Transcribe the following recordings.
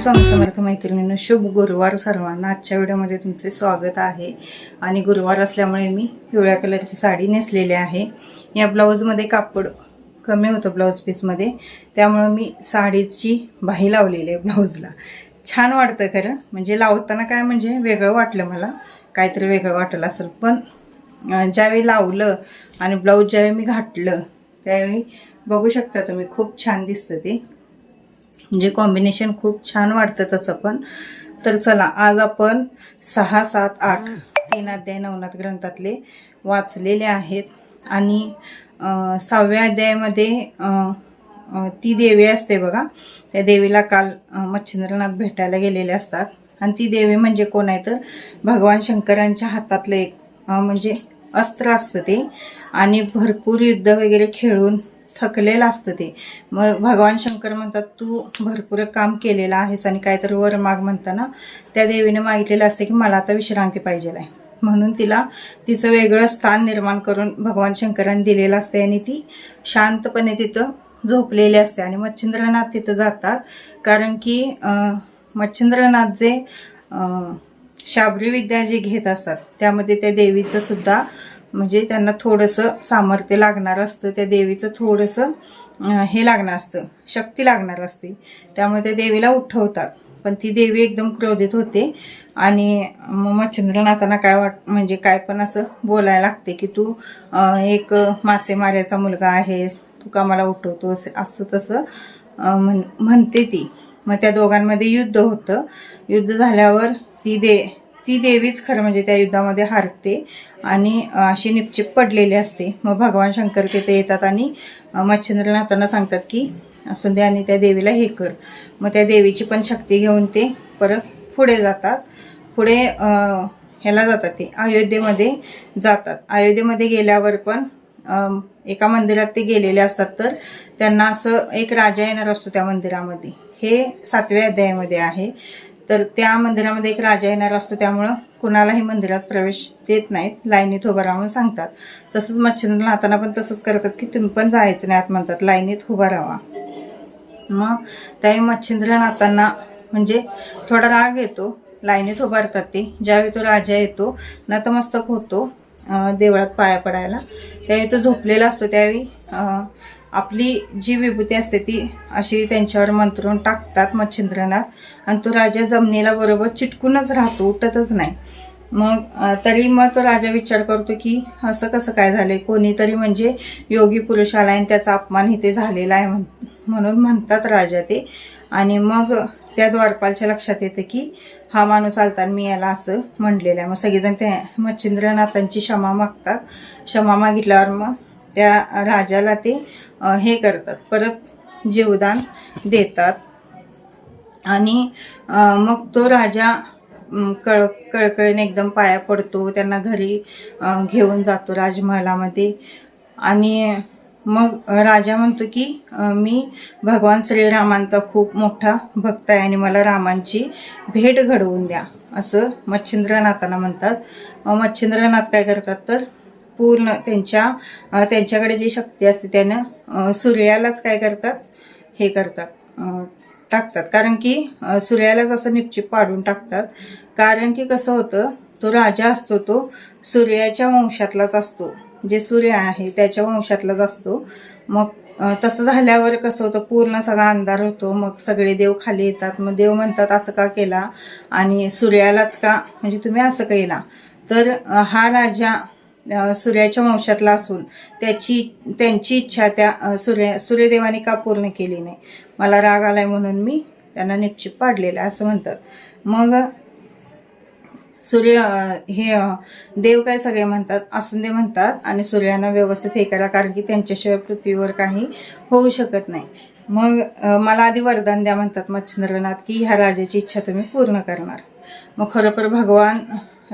श्री स्वामी समर्थ मैत्रिणीनं शुभ गुरुवार सर्वांना. आजच्या व्हिडिओमध्ये तुमचे स्वागत आहे. आणि गुरुवार असल्यामुळे मी पिवळ्या कलरची साडी नेसलेली आहे. या ब्लाऊजमध्ये कापड कमी होतं ब्लाऊज पीसमध्ये. त्यामुळं मी साडीची बाही लावलेली आहे ब्लाऊजला. छान वाटतं खरं. म्हणजे लावताना काय म्हणजे वेगळं वाटलं मला. काहीतरी वेगळं वाटलं असेल. पण ज्यावेळी लावलं आणि ब्लाऊज ज्यावेळी मी घातलं त्यावेळी बघू शकता तुम्ही. खूप छान दिसतं ते. म्हणजे कॉम्बिनेशन खूप छान वाटतं तसं पण. तर चला आज आपण सहा सात आठ तीन अध्याय नवनाथ ग्रंथातले वाचलेले आहेत. आणि सहाव्या अध्यायामध्ये ती देवी असते बघा. त्या देवीला काल मच्छिंद्रनाथ भेटायला गेलेले असतात. आणि ती देवी म्हणजे कोण आहे तर भगवान शंकरांच्या हातातलं एक म्हणजे अस्त्र असतं ते. आणि भरपूर युद्ध वगैरे खेळून थकलेलं असतं ते. मग भगवान शंकर म्हणतात तू भरपूर काम केलेलं आहेस आणि काहीतरी वर माग म्हणताना त्या देवीने मागितलेलं असते की मला आता विश्रांती पाहिजे आहे. म्हणून तिला तिचं वेगळं स्थान निर्माण करून भगवान शंकरांनी दिलेलं असते आणि ती शांतपणे तिथं झोपलेली असते. आणि मच्छिंद्रनाथ तिथं जातात. कारण की मच्छिंद्रनाथ जे शाबरी विद्या जे घेत असतात त्यामध्ये त्या देवीचं सुद्धा म्हणजे त्यांना थोडंसं सामर्थ्य लागणार असतं त्या देवीचं थोडंसं हे लागणार असतं शक्ती लागणार असते. त्यामुळे त्या देवीला उठवतात. पण ती देवी एकदम क्रोधित होते. आणि मग मच्छिंद्रनाथांना काय वाट म्हणजे काय पण असं बोलायला लागते की तू एक मासेमाऱ्याचा मुलगा आहेस तू का मला उठवतोस असं तसं म्हण म्हणते ती. मग त्या दोघांमध्ये युद्ध होतं. युद्ध झाल्यावर ती दे ती देवीच खरं म्हणजे त्या युद्धामध्ये हारते आणि अशी निपचिप पडलेली असते. मग भगवान शंकर तिथे येतात आणि मच्छिंद्रनाथांना सांगतात की असू दे आणि त्या देवीला हे कर. मग त्या देवीची पण शक्ती घेऊन ते परत पुढे जातात. पुढे ह्याला जातात ते अयोध्येमध्ये जातात. अयोध्येमध्ये गेल्यावर पण एका मंदिरात ते गेलेले असतात तर त्यांना असं एक राजा येणार असतो त्या मंदिरामध्ये. हे सातव्या अध्यायामध्ये आहे. तर त्या मंदिरामध्ये एक राजा येणार असतो त्यामुळं कुणालाही मंदिरात प्रवेश देत नाहीत. लाईनीत उभं राहून सांगतात. तसंच मच्छिंद्र नाताना पण तसंच करतात की तुम्ही पण जायचं नाही आत म्हणतात. लाईनीत उभा राहा. मग त्याही मच्छिंद्रनाथांना म्हणजे थोडा राग येतो. लाईनीत उभारतात ते. ज्यावेळी तो राजा येतो नतमस्तक होतो देवळात पाया पडायला त्यावेळी तो झोपलेला असतो. त्यावेळी आपली जी विभूती असते ती अशी त्यांच्यावर मंत्रून टाकतात मच्छिंद्रनाथ आणि तो राजा जमिनीला बरोबर चिटकूनच राहतो उठतच नाही. मग तरी मग तो राजा विचार करतो की असं कसं काय झालंय? कोणीतरी म्हणजे योगी पुरुष आला आणि त्याचा अपमान इथे झालेला आहे म्हण- म्हणून म्हणतात राजा ते. आणि मग त्या द्वारपालच्या लक्षात येतं की हा माणूस आलता आणि मी याला असं म्हणलेलं आहे. मग सगळेजण त्या मच्छिंद्रनाथांची क्षमा मागतात. क्षमा मागितल्यावर मग त्या राजाला ते हे करतात. परत जीवदान देतात. आणि मग तो राजा कळ कळकळीने एकदम पाया पडतो. त्यांना घरी घेऊन जातो राजमहालामध्ये. आणि मग राजा म्हणतो की मी भगवान श्रीरामांचा खूप मोठा भक्त आहे आणि मला रामांची भेट घडवून द्या. असं मच्छिंद्रनाथांना म्हणतात. मच्छिंद्रनाथ काय करतात तर पूर्ण त्यांच्या त्यांच्याकडे जी शक्ती असते त्यानं सूर्यालाच काय करतात? हे करतात टाकतात. कारण की सूर्यालाच असं निपचिप पाडून टाकतात. कारण की कसं होतं तो राजा असतो तो सूर्याच्या वंशातलाच असतो. जे सूर्य आहे त्याच्या वंशातलाच असतो. मग तसं झाल्यावर कसं होतं पूर्ण सगळा अंधार होतो. मग सगळे देव खाली येतात. मग देव म्हणतात असं का केला? आणि सूर्यालाच का? म्हणजे तुम्ही असं केला. तर हा राजा सूर्याच्या वंशातला असून त्याची त्यांची इच्छा त्या सूर्य सूर्यदेवाने का पूर्ण केली नाही? मला राग आलाय म्हणून मी त्यांना निश्चित पाडलेला असं म्हणतात. मग सूर्य हे देव काय सगळे म्हणतात? असून दे म्हणतात आणि सूर्यानं व्यवस्थित हे करा कारण की त्यांच्याशिवाय पृथ्वीवर काही होऊ शकत नाही. मग मला आधी वरदान द्या म्हणतात मच्छिंद्रनाथ की ह्या राजाची इच्छा तुम्ही पूर्ण करणार. मग खरोखर भगवान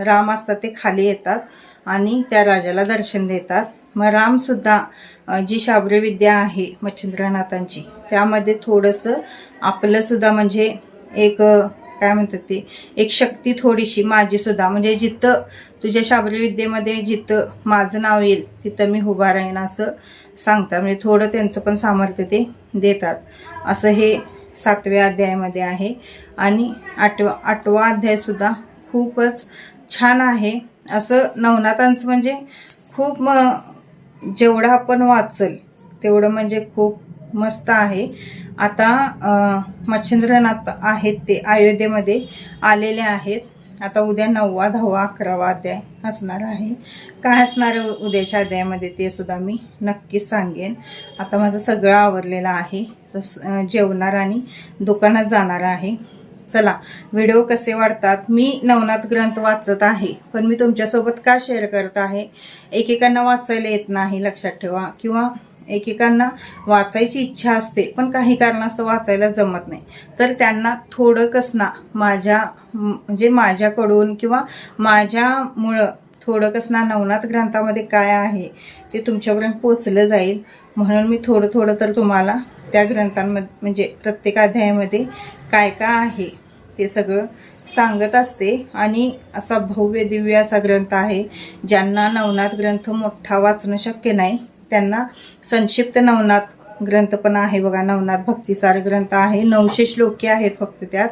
राम असतात ते खाली येतात. आणि त्या राजाला दर्शन देतात. मग रामसुद्धा जी शाब्र विद्या आहे मच्छिंद्रनाथांची त्यामध्ये थोडंसं आपलंसुद्धा म्हणजे एक काय म्हणतात ते एक शक्ती थोडीशी माझीसुद्धा म्हणजे जिथं तुझ्या शाबरी विद्येमध्ये जिथं माझं नाव येईल तिथं मी उभा राहीन असं सांगतात. म्हणजे थोडं त्यांचं पण सामर्थ्य ते देतात. असं हे सातव्या अध्यायामध्ये आहे. आणि आठवा आठवा अध्यायसुद्धा खूपच छान आहे. असं नवनाथांचं म्हणजे खूप म जेवढं आपण वाचल तेवढं म्हणजे खूप मस्त आहे. आता मच्छिंद्रनाथ आहेत ते अयोध्येमध्ये आलेले आहेत. आता उद्या नववा दहावा अकरावा अध्याय असणार आहे. काय असणार आहे उद्याच्या अध्यायामध्ये ते सुद्धा मी नक्कीच सांगेन. आता माझं सगळं आवरलेलं आहे. तस जेवणार आणि दुकानात जाणार आहे. चला व्हिडिओ कसे वाढतात? मी नवनाथ ग्रंथ वाचत आहे. पण मी तुमच्यासोबत का शेअर करत आहे? एकेकांना वाचायला येत नाही लक्षात ठेवा. किंवा एकेकांना वाचायची इच्छा असते पण काही कारणास्तव वाचायला जमत नाही. तर त्यांना थोडं कसना माझ्या म्हणजे माझ्याकडून किंवा माझ्यामुळं थोडं कसना नवनाथ ग्रंथामध्ये काय आहे ते तुमच्यापर्यंत पोचलं जाईल. म्हणून मी थोडं थोडं तर तुम्हाला त्या ग्रंथांमध्ये म्हणजे प्रत्येक अध्यायामध्ये काय काय आहे ते सगळं सांगत असते. आणि असा भव्य दिव्य असा ग्रंथ आहे ज्यांना नवनाथ ग्रंथ मोठा वाचणं शक्य नाही त्यांना संक्षिप्त नवनाथ ग्रंथ पण आहे बघा. नवनाथ भक्तिसार ग्रंथ आहे. नऊशे श्लोके आहेत फक्त त्यात.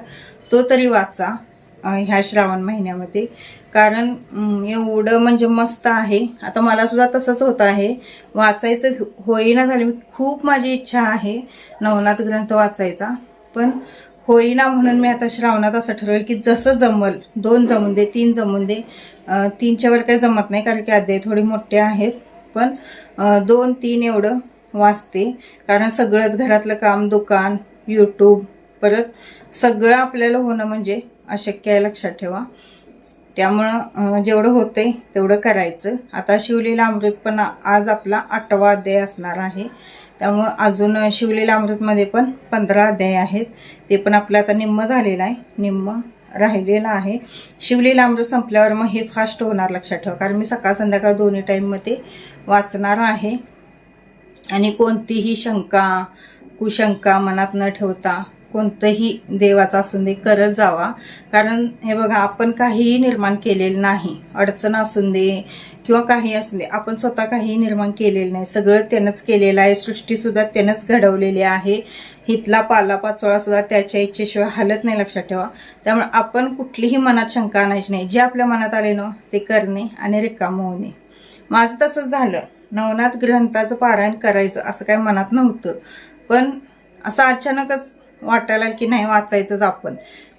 तो तरी वाचा ह्या श्रावण महिन्यामध्ये. कारण एवढं म्हणजे मस्त आहे. आता मला सुद्धा तसंच होत आहे. वाचायचं हो-, होईना झाले. खूप माझी इच्छा आहे नवनाथ ग्रंथ वाचायचा. पण होईना म्हणून मी आता श्रावणात असं ठरवेल की जसं जमल दोन जमून दे तीन जमून दे. तीनच्यावर तीनच्या वर काही जमत नाही कारण की अध्याय थोडे मोठे आहेत. पण दोन तीन एवढं वाचते. कारण सगळंच घरातलं काम दुकान यूट्यूब परत सगळं आपल्याला होणं म्हणजे अशक्य आहे लक्षात ठेवा. त्यामुळं जेवढं होतंय तेवढं करायचं. आता शिवलीला अमृत पण आज आपला आठवा अध्याय असणार आहे. त्यामुळं अजून शिवलीला अमृतमध्ये पण पंधरा अध्याय आहेत. ते पण आपलं आता निम्म झालेलं आहे. निम्म राहिलेलं आहे. शिवलीला अमृत संपल्यावर मग हे फास्ट होणार लक्षात ठेवा. कारण मी सकाळ संध्याकाळ दोन्ही टाईममध्ये वाचणार आहे. आणि कोणतीही शंका कुशंका मनात न ठेवता कोणतंही देवाचा असून दे करत जावा. कारण हे बघा आपण काहीही निर्माण केलेलं नाही. अडचण असून दे किंवा काही असू दे आपण स्वतः काही निर्माण केलेलं नाही. सगळं त्यानंच केलेलं आहे. सृष्टीसुद्धा त्यानंच घडवलेली आहे. हितला पाला त्याच्या इच्छेशिवाय हलत नाही लक्षात ठेवा. त्यामुळे आपण कुठलीही मनात शंका आणायची नाही. जे आपल्या मनात आले ना ते करणे आणि रिकाम होणे माझं तसंच झालं. नवनाथ ग्रंथाचं पारायण करायचं असं काही मनात नव्हतं. पण असं अचानकच वाटायला की नाही वाचायचंच आपण.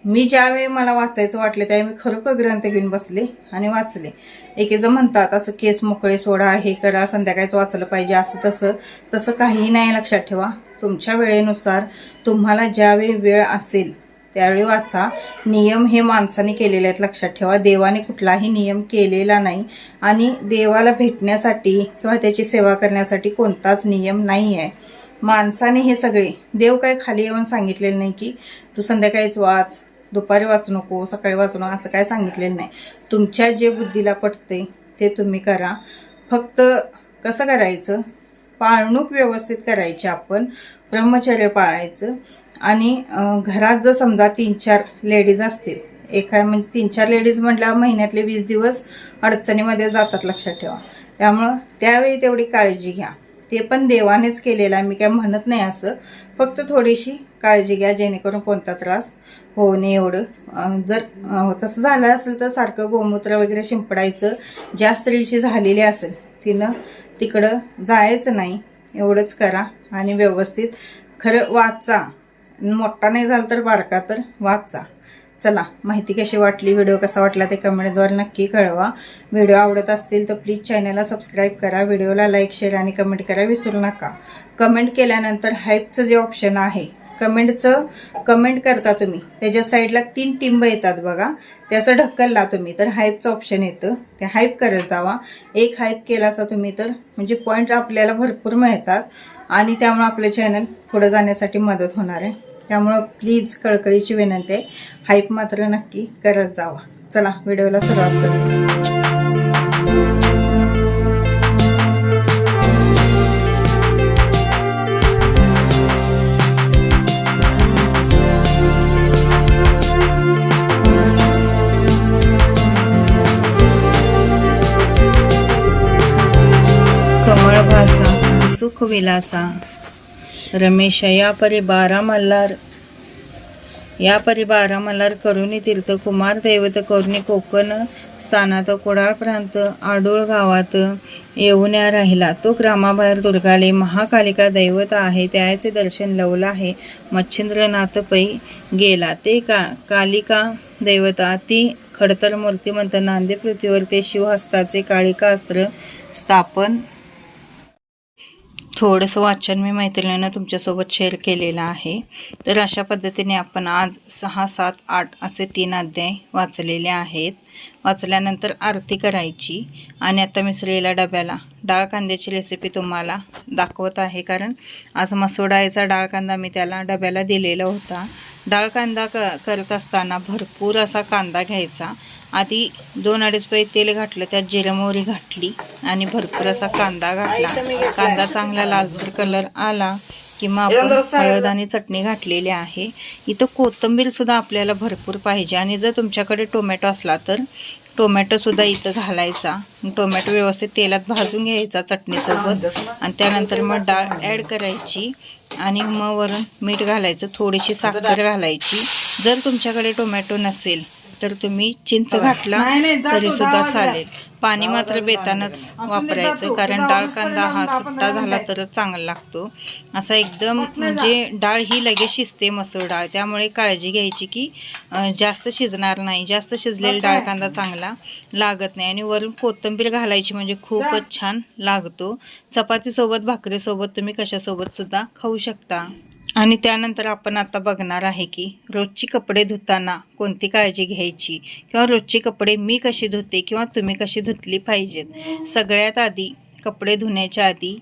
मी ज्यावेळी मला वाचायचं वाटले त्यावेळी मी खरोखर ग्रंथ घेऊन बसले आणि वाचले. एकेजण म्हणतात असं केस मोकळे सोडा हे करा संध्याकाळीच वाचलं पाहिजे असं तसं. तसं काहीही नाही लक्षात ठेवा. तुमच्या वेळेनुसार तुम्हाला ज्यावेळी वेळ असेल त्यावेळी वाचा. नियम हे माणसाने केलेले आहेत लक्षात ठेवा. देवाने कुठलाही नियम केलेला नाही आणि देवाला भेटण्यासाठी किंवा त्याची सेवा करण्यासाठी कोणताच नियम नाही आहे माणसाने हे सगळे. देव काय खाली येऊन सांगितलेलं नाही की तू संध्याकाळीच वाच दुपारी वाचू नको सकाळी वाचू नको असं काय सांगितलेलं नाही. तुमच्या जे बुद्धीला पटते ते तुम्ही करा. फक्त कसं करायचं? पाळणूक व्यवस्थित करायची आपण ब्रह्मचर्य पाळायचं. आणि घरात जर समजा तीन चार लेडीज असतील एका म्हणजे तीन चार लेडीज म्हटल्यावर महिन्यातले वीस दिवस अडचणीमध्ये जातात लक्षात ठेवा. त्यामुळं त्यावेळी तेवढी काळजी घ्या. ते पण देवानेच केलेलं आहे. मी काय म्हणत नाही असं. फक्त थोडीशी काळजी घ्या जेणेकरून कोणता त्रास होऊ नये एवढं. जर तसं झालं असेल तर सारखं गोमूत्र वगैरे शिंपडायचं. ज्या स्त्रीची झालेली असेल तिनं तिकडं जायचं नाही. एवढंच करा आणि व्यवस्थित खरं वाचा. मोठा नाही झाला तर बारका तर वाचा. चला माहिती कशी वाटली व्हिडिओ कसा वाटला ते कमेंटद्वारे नक्की कळवा. व्हिडिओ आवडत असतील तर प्लीज चॅनलला सबस्क्राईब करा व्हिडिओला लाईक शेअर आणि कमेंट करा विसरू नका. कमेंट केल्यानंतर हाईपचं जे ऑप्शन आहे कमेंटचं कमेंट करता तुम्ही. त्याच्या साईडला तीन टिंब येतात बघा. त्याचं ढकलला तुम्ही तर हाईपचं ऑप्शन येतं. ते हाईप करत जावा. एक हाईप केला असा तुम्ही तर म्हणजे पॉईंट आपल्याला भरपूर मिळतात. आणि त्यामुळे आपलं चॅनल पुढे जाण्यासाठी मदत होणार आहे. त्यामुळं प्लीज कळकळीची विनंती आहे. हाईप मात्र नक्की करत जावा. चला व्हिडिओला सुरुवात करू कमळ भासा सुख विलासा. रमेश या परी बारा मल्हार या परी बारा मल्हार करुणी तीर्थ कुमार दैवत करुणी कोकण स्थानात कोडाळ प्रांत आडोळ गावात येऊन या राहिला. तो ग्रामाबाहेर दुर्गाले महाकालिका दैवत आहे. त्याचे दर्शन लवलं आहे. मच्छिंद्रनाथ पै गेला. ते का कालिका दैवता ती खडतर मूर्तिमंत नांदे पृथ्वीवर ते शिवहस्ताचे काळिका अस्त्र स्थापन थोडंसं वाचन मी मैत्रिणीनं तुमच्यासोबत शेअर केलेलं आहे. तर अशा पद्धतीने आपण आज सहा सात आठ असे तीन अध्याय वाचलेले आहेत. वाचल्यानंतर आरती करायची आणि आता मिसळलेल्या डब्याला डाळ कांद्याची रेसिपी तुम्हाला दाखवत आहे. कारण आज मसूर डाळीचा डाळ कांदा मी त्याला डब्याला दिलेला होता. डाळ कांदा क करत असताना भरपूर असा कांदा घ्यायचा. आधी दोन अडीच पै तेल घातलं त्यात जिरं मोहरी घातली आणि भरपूर असा कांदा घातला. कांदा चांगला लालसर कलर आला किंवा आपण हळद आणि चटणी घातलेली आहे. इथं कोथिंबीर सुद्धा आपल्याला भरपूर पाहिजे. आणि जर तुमच्याकडे टोमॅटो असला तर टोमॅटोसुद्धा इथं घालायचा. टोमॅटो व्यवस्थित तेलात भाजून घ्यायचा चटणीसोबत. आणि त्यानंतर मग डाळ ॲड करायची. आणि मग वरून मीठ घालायचं. थोडीशी साखर घालायची. जर तुमच्याकडे टोमॅटो नसेल तर तुम्ही चिंच घातला तरी सुद्धा चालेल. पाणी मात्र बेतानच वापरायचं कारण डाळ कांदा हा सुट्टा झाला तरच चांगला लागतो. असा एकदम म्हणजे डाळ ही लगेच शिजते मसूर डाळ. त्यामुळे काळजी घ्यायची की जास्त शिजणार नाही. जास्त शिजलेला डाळ कांदा चांगला लागत नाही. आणि वरून कोथिंबीर घालायची म्हणजे खूपच छान लागतो. चपातीसोबत भाकरीसोबत तुम्ही कशासोबत सुद्धा खाऊ शकता. आणि त्यानंतर आपण आता बघणार आहे की रोजची कपडे धुताना कोणती काळजी घ्यायची? किंवा रोजची कपडे मी कशी धुते किंवा तुम्ही कशी धुतली पाहिजेत? सगळ्यात आधी कपडे धुण्याच्या आधी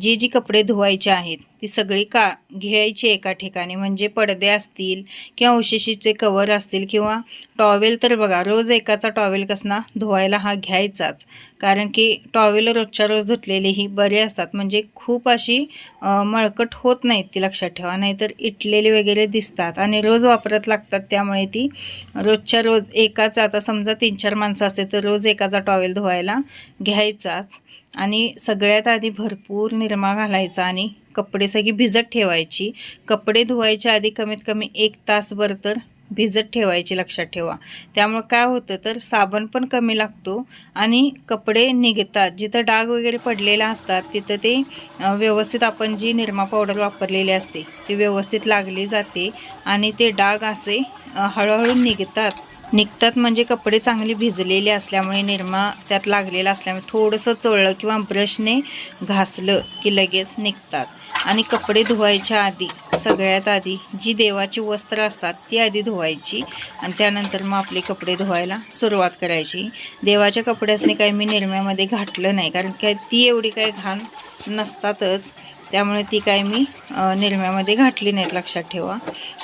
जी जी कपडे धुवायचे आहेत ती सगळी का घ्यायची एका ठिकाणी. म्हणजे पडदे असतील किंवा उशिशीचे कवर असतील किंवा टॉवेल तर बघा रोज एकाचा टॉवेल कसना धुवायला हा घ्यायचाच. कारण की टॉवेल रोजच्या रोज धुतलेली ही बरे असतात. म्हणजे खूप अशी मळकट होत नाहीत ती लक्षात ठेवा. नाहीतर इटलेली वगैरे दिसतात आणि रोज वापरत लागतात. त्यामुळे ती रोजच्या रोज एकाचा आता समजा तीन चार माणसं असते तर रोज एकाचा टॉवेल धुवायला घ्यायचाच. आणि सगळ्यात आधी भरपूर निरमा घालायचा आणि कपडे सगळी भिजत ठेवायची. कपडे धुवायच्या आधी कमीत कमी एक तासभर तर भिजत ठेवायची लक्षात ठेवा. त्यामुळं काय होतं तर साबण पण कमी लागतो आणि कपडे निघतात. जिथं डाग वगैरे पडलेला असतात तिथं ते व्यवस्थित आपण जी निरमा पावडर वापरलेली असते ती व्यवस्थित लागली जाते आणि ते डाग असे हळूहळू निघतात. निघतात म्हणजे कपडे चांगले भिजलेले असल्यामुळे निरमा त्यात लागलेला असल्यामुळे थोडंसं चोळलं किंवा ब्रशने घासलं की लगेच निघतात. आणि कपडे धुवायच्या आधी सगळ्यात आधी जी देवाची वस्त्र असतात ती आधी धुवायची आणि त्यानंतर मग आपले कपडे धुवायला सुरुवात करायची. देवाच्या कपड्यासने काही मी निरम्यामध्ये घातलं नाही कारण काय ती एवढी काही घाण नसतातच. त्यामुळे ती काय मी निरम्यामध्ये घातली नाहीत लक्षात ठेवा.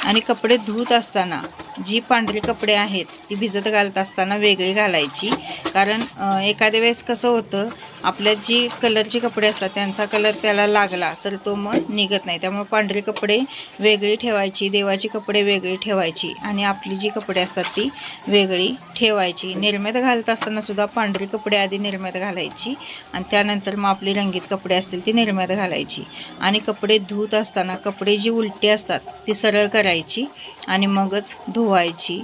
आणि कपडे धुत असताना जी पांढरी कपडे आहेत ती भिजत घालत असताना वेगळी घालायची. कारण एखाद्या वेळेस कसं होतं आपल्या जी कलरचे कपडे असतात त्यांचा कलर त्याला लागला तर तो मग निघत नाही. त्यामुळे पांढरे कपडे वेगळी ठेवायची देवाची कपडे वेगळी ठेवायची आणि आपली जी कपडे असतात ती वेगळी ठेवायची. निर्म्यात घालत असताना सुद्धा पांढरी कपडे आधी निर्म्यात घालायची आणि त्यानंतर मग आपली रंगीत कपडे असतील ती निर्म्यात घालायची. आणि कपडे धुत असताना कपडे जी उलटी असतात ती सरळ करायची आणि मगच धुवायची.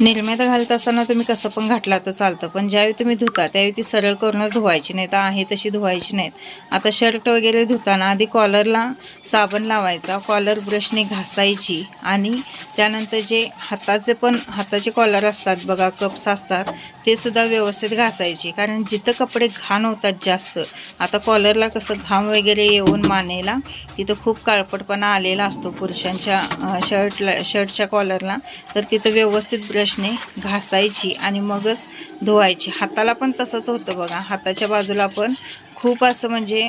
निर्म्यात घालत असताना तुम्ही कसं पण घातला तर चालतं. पण ज्यावेळी तुम्ही धुता त्यावेळी ती सरळ करूनच धुवायची नाही. तर आहे तशी धुवायची नाहीत आता शर्ट वगैरे धुताना आधी कॉलरला साबण लावायचा. कॉलर ब्रशने घासायची आणि त्यानंतर जे हाताचे पण हाताचे कॉलर असतात बघा कप्स असतात ते सुद्धा व्यवस्थित घासायचे. कारण जिथं कपडे घाण होतात जास्त आता कॉलरला कसं घाम वगैरे येऊन मानेला तिथं खूप काळपटपणा आलेला असतो पुरुषांच्या शर्टला शर्टच्या कॉलरला तर तिथं व्यवस्थित ब्रश ब्रशने घासायची आणि मगच धुवायची. हाताला पण तसंच होतं बघा. हाताच्या बाजूला पण खूप असं म्हणजे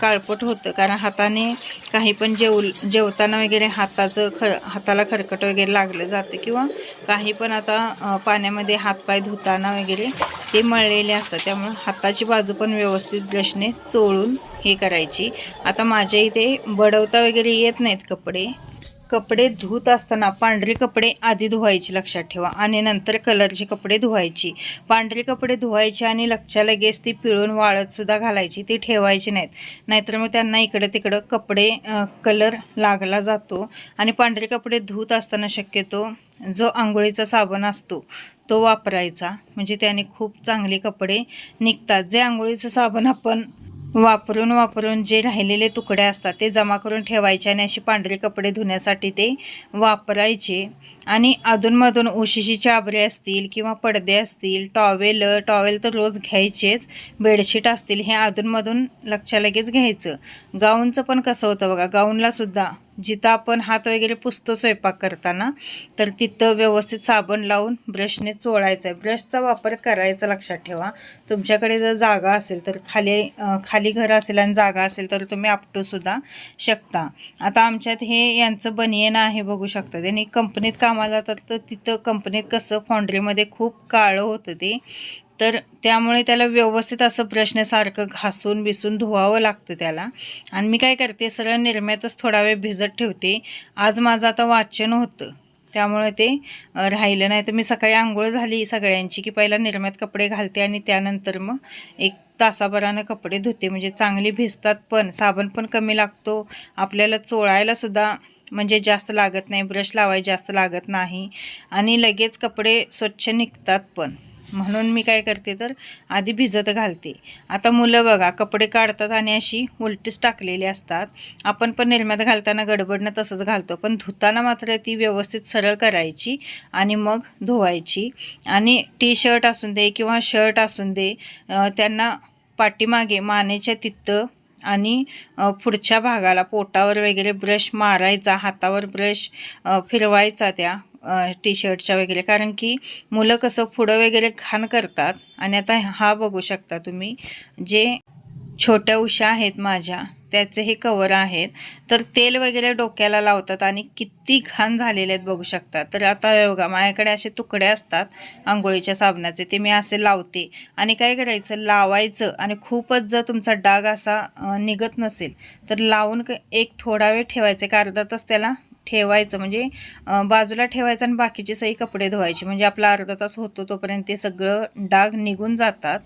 काळपट होतं. कारण हाताने काही पण जेव जेवताना वगैरे हाताचं खर हाताला खरकट वगैरे लागलं जातं किंवा काही पण आता पाण्यामध्ये हातपाय धुताना वगैरे ते मळलेले असतात. त्यामुळे हाताची बाजू पण व्यवस्थित ब्रशने चोळून हे करायची. आता माझ्या इथे बडवता वगैरे येत नाहीत कपडे. कपडे धुत असताना पांढरे कपडे आधी धुवायचे लक्षात ठेवा आणि नंतर कलरचे कपडे धुवायची. पांढरे कपडे धुवायचे आणि लक्षा लगेच ती पिळून वाळतसुद्धा घालायची ती ठेवायची नाहीत. नाहीतर मग त्यांना इकडं तिकडं कपडे कलर लागला जातो आणि पांढरे कपडे धुत असताना शक्यतो जो आंघोळीचा साबण असतो तो वापरायचा. म्हणजे त्याने खूप चांगले कपडे निघतात. जे आंघोळीचं साबण आपण वापरून वापरून जे राहिलेले तुकडे असतात ते जमा करून ठेवायचे आणि असे पांढरे कपडे धुण्यासाठी ते वापरायचे. आणि अधूनमधून उशीशी चाबरे असतील किंवा पडदे असतील टॉवेल टॉवेल तर रोज घ्यायचेच बेडशीट असतील हे अधूनमधून लक्षा लगेच घ्यायचं. गाऊनचं पण कसं होतं बघा गाऊनलासुद्धा जिथं आपण हात वगैरे पुसतो स्वयंपाक करताना तर तिथं व्यवस्थित साबण लावून ब्रशने चोळायचं. आहे ब्रशचा वापर करायचा लक्षात ठेवा. तुमच्याकडे जर जागा असेल तर खाली खाली घर असेल आणि जागा असेल तर तुम्ही आपटूसुद्धा शकता. आता आमच्यात हे यांचं बनियन आहे बघू शकता. त्यांनी कंपनीत काम कामाला जातात तर तिथं कंपनीत कसं फॉन्ड्रीमध्ये खूप काळं होतं ते. तर त्यामुळे त्याला व्यवस्थित असं ब्रशनेसारखं घासून बिसून धुवावं लागतं त्याला. आणि मी काय करते सरळ निरम्यातच थोडा वेळ भिजत ठेवते. आज माझं आता वाचन होतं. त्यामुळे ते राहिलं नाही. तर मी सकाळी आंघोळ झाली सगळ्यांची की पहिला निरम्यात कपडे घालते आणि त्यानंतर मग एक तासाभरानं कपडे धुते. म्हणजे चांगली भिजतात पण साबण पण कमी लागतो. आपल्याला चोळायलासुद्धा म्हणजे जास्त लागत नाही ब्रश लावाय जास्त लागत नाही आणि लगेच कपडे स्वच्छ निघतात पण. म्हणून मी काय करते तर आधी भिजत घालते. आता मुलं बघा कपडे काढतात आणि अशी उलटीच टाकलेली असतात. आपण पण निर्म्यात घालताना गडबडनं तसंच घालतो पण धुताना मात्र ती व्यवस्थित सरळ करायची आणि मग धुवायची. आणि टी शर्ट असून दे किंवा शर्ट असून दे त्यांना पाठीमागे मानेच्या तिथं आणि पुढच्या भागाला पोटावर वगैरे ब्रश मारायचा हातावर ब्रश फिरवायचा त्या टी शर्टच्या वगैरे. कारण की मुलं कसं पुढं वगैरे घाण करतात. आणि आता हा बघू शकता तुम्ही जे छोट्या उशा आहेत माझ्या त्याचे हे कवर आहेत. तर तेल वगैरे डोक्याला लावतात आणि किती घाण झालेले आहेत बघू शकता. तर आता योगा बघा माझ्याकडे असे तुकडे असतात आंघोळीच्या साबणाचे ते मी असे लावते. आणि काय करायचं लावायचं आणि खूपच जर तुमचा डाग असा निघत नसेल तर लावून क- एक थोडा वेळ ठेवायचं एक अर्धा तास त्याला ठेवायचं. म्हणजे बाजूला ठेवायचं आणि बाकीचे सही कपडे धुवायचे. म्हणजे आपला अर्धा तास होतो तोपर्यंत ते सगळं डाग निघून जातात.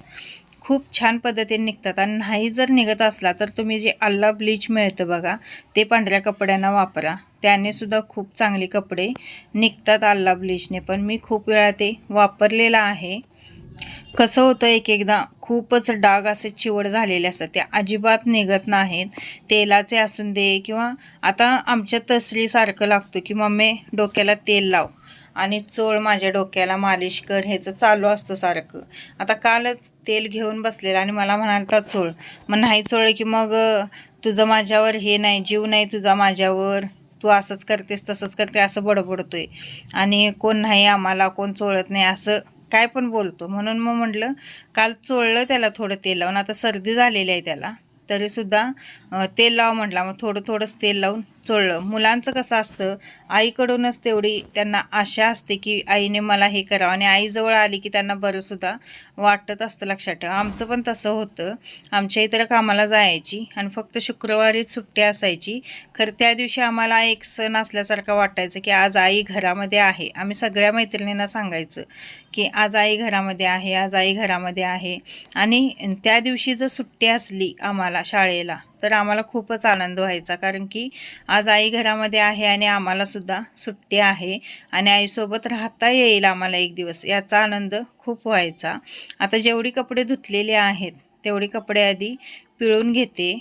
खूप छान पद्धतीने निघतात. आणि नाही जर निघत असला तर तुम्ही जे आल्ला ब्लीच मिळतं बघा ते पांढऱ्या कपड्यांना वापरा. त्याने सुद्धा खूप चांगले कपडे निघतात आल्ला ब्लीचने. पण मी खूप वेळा ते वापरलेलं आहे. कसं होतं एक एकदा खूपच डाग असे चिवड झालेले असतात. ते अजिबात निघत नाहीत. तेलाचे असून दे किंवा आता आमच्या तसरीसारखं लागतो की मम्मी डोक्याला तेल लाव. आणि चोळ माझ्या डोक्याला मालिश कर ह्याचं चालू असतं सारखं. आता कालच तेल घेऊन बसलेलं आणि मला म्हणालता चोळ मग नाही चोळ की मग तुझं माझ्यावर हे नाही जीव नाही तुझा माझ्यावर. तू असंच करतेस तसंच करते असं बडबडतोय. आणि कोण नाही आम्हाला कोण चोळत नाही असं काय पण बोलतो. म्हणून मग म्हटलं काल चोळलं त्याला थोडं तेल लावून आता सर्दी झालेली आहे त्याला. तरीसुद्धा तेल लाव म्हटला मग थोडं थोडंच तेल लावून चोळलं. मुलांचं कसं असतं आईकडूनच तेवढी त्यांना आशा असते की आईने मला हे करावं आणि आईजवळ आली की त्यांना बरंसुद्धा वाटत असतं लक्षात ठेवा. आमचं पण तसं होतं. आमच्या इतर कामाला जायची आणि फक्त शुक्रवारीच सुट्टी असायची. खरं त्या दिवशी आम्हाला एक सण असल्यासारखं वाटायचं की आज आई घरामध्ये आहे. आम्ही सगळ्या मैत्रिणींना सांगायचं की आज आई घरामध्ये आहे आज आई घरामध्ये आहे. आणि त्या दिवशी जर सुट्टी असली आम्हाला शाळेला तर आम्हाला खूपच आनंद व्हायचा. कारण की आज आई घरामध्ये आहे आणि आम्हालासुद्धा सुट्टी आहे आणि आईसोबत राहता येईल आम्हाला एक दिवस. याचा आनंद खूप व्हायचा. आता जेवढी कपडे धुतलेले आहेत तेवढी कपडे आधी पिळून घेते.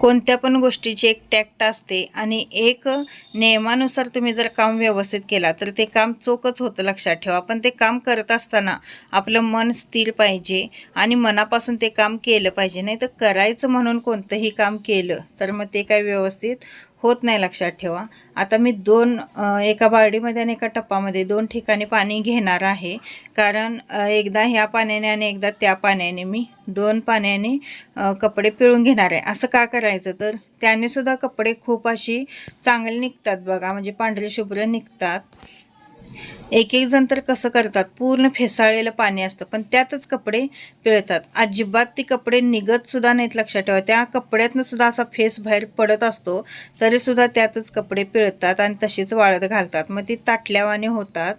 कोणत्या पण गोष्टीची एक टॅक्ट असते आणि एक नियमानुसार तुम्ही जर काम व्यवस्थित केला तर ते काम चोखच होतं लक्षात ठेवा. पण ते काम करत असताना आपलं मन स्थिर पाहिजे आणि मनापासून ते काम केलं पाहिजे. नाही तर करायचं म्हणून कोणतंही काम केलं तर मग ते काय व्यवस्थित होत नाही लक्षात ठेवा. आता मी दोन एका बारडीमध्ये आणि एका टप्पामध्ये दोन ठिकाणी पाणी घेणार आहे. कारण एकदा ह्या पाण्याने आणि एकदा त्या पाण्याने मी दोन पाण्याने कपडे पिळून घेणार आहे. असं का करायचं तर त्याने सुद्धा कपडे खूप अशी चांगले निघतात बघा. म्हणजे पांढरे शुभ्र निघतात. एक एक जण तर कसं करतात? पूर्ण फेसाळलेलं पाणी असतं पण त्यातच कपडे पिळतात. अजिबात ती कपडे निघत सुद्धा नाहीत लक्षात ठेवा. त्या कपड्यातनं सुद्धा असा फेस बाहेर पडत असतो तरी सुद्धा त्यातच कपडे पिळतात आणि तशीच वाळत घालतात. मग ती ताटल्यावाने होतात.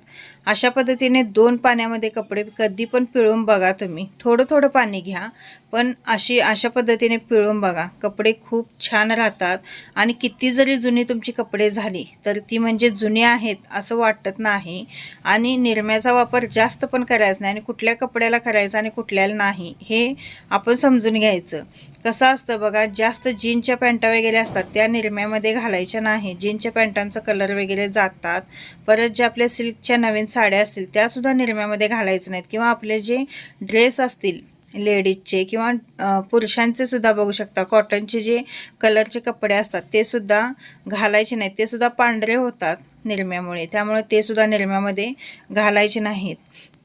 अशा पद्धतीने दोन पाण्यामध्ये कपडे कधी पण पिळून बघा तुम्ही. थोडं थोडं पाणी घ्या पण अशी अशा पद्धतीने पिळून बघा. कपडे खूप छान राहतात आणि किती जरी जुनी तुमची कपडे झाली तर ती म्हणजे जुनी आहेत असं वाटत नाही. आणि निरम्याचा वापर जास्त पण करायचा नाही आणि कुठल्या कपड्याला करायचा आणि कुठल्याला नाही हे आपण समजून घ्यायचं. कसं असतं बघा जास्त जीनच्या पॅन्टा वगैरे असतात त्या निरम्यामध्ये घालायच्या नाही. जीनच्या पॅन्टांचा कलर वगैरे जातात. परत जे आपल्या सिल्कच्या नवीन साड्या असतील त्यासुद्धा निरम्यामध्ये घालायचं नाहीत. किंवा आपले जे ड्रेस असतील लेडीजचे किंवा पुरुषांचे सुद्धा बघू शकता. कॉटनचे जे कलरचे कपडे असतात ते सुद्धा घालायचे नाहीत. ते सुद्धा पांढरे होतात निरम्यामुळे. त्यामुळे ते सुद्धा निरम्यामध्ये घालायचे नाहीत.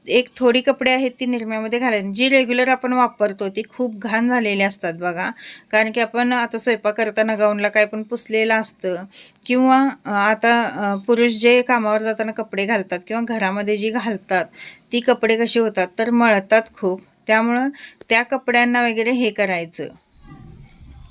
एक थोडी कपडे आहेत ती निरम्यामध्ये घालायची जी रेग्युलर आपण वापरतो ती खूप घाण झालेली असतात बघा. कारण की आपण आता स्वयंपाक करताना गाऊनला काय पण पुसलेलं असतं किंवा आता पुरुष जे कामावर जाताना कपडे घालतात किंवा घरामध्ये जी घालतात ती कपडे कशी होतात तर मळतात खूप. त्यामुळं त्या कपड्यांना वगैरे हे करायचं.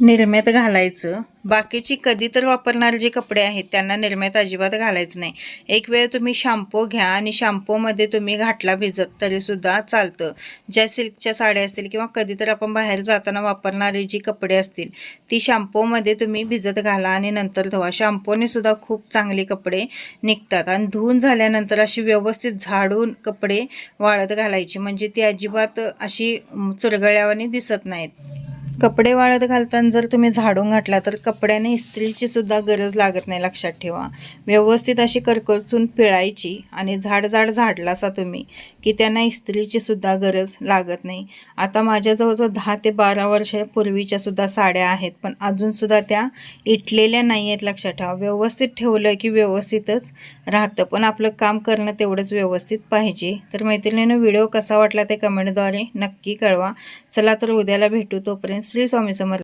निरम्यात घालायचं. बाकीची कधी तर वापरणारे जे कपडे आहेत त्यांना निर्म्यात अजिबात घालायचं नाही. एक वेळ तुम्ही शॅम्पू घ्या आणि शॅम्पूमध्ये तुम्ही घाटला भिजत तरीसुद्धा चालतं. ज्या सिल्कच्या साड्या असतील किंवा कधी तर आपण बाहेर जाताना वापरणारी जी कपडे असतील ती शॅम्पूमध्ये तुम्ही भिजत घाला आणि नंतर धुवा. शॅम्पूने सुद्धा खूप चांगले कपडे निघतात आणि धुवून झाल्यानंतर अशी व्यवस्थित झाडून कपडे वाळत घालायची. म्हणजे ती अजिबात अशी चुरगळ्यावाने चुरगळ्यावानी दिसत नाहीत. कपडे वाळत घालताना जर तुम्ही झाडून घातला तर कपड्याने इस्त्रीची सुद्धा गरज लागत नाही लक्षात ठेवा. व्यवस्थित अशी करकसून पिळायची आणि झाड झाड झाडलासा तुम्ही की त्यांना इस्त्रीची सुद्धा गरज लागत नाही. आता माझ्या जवळजवळ दहा ते बारा वर्षापूर्वीच्या सुद्धा साड्या आहेत पण अजूनसुद्धा त्या इटलेल्या नाही आहेत लक्षात ठेवा. व्यवस्थित ठेवलं की व्यवस्थितच राहतं पण आपलं काम करणं तेवढंच व्यवस्थित पाहिजे. तर मैत्रिणीनं व्हिडिओ कसा वाटला ते कमेंटद्वारे नक्की कळवा. चला तर उद्याला भेटू तोपर्यंत श्री स्वामी समर्थ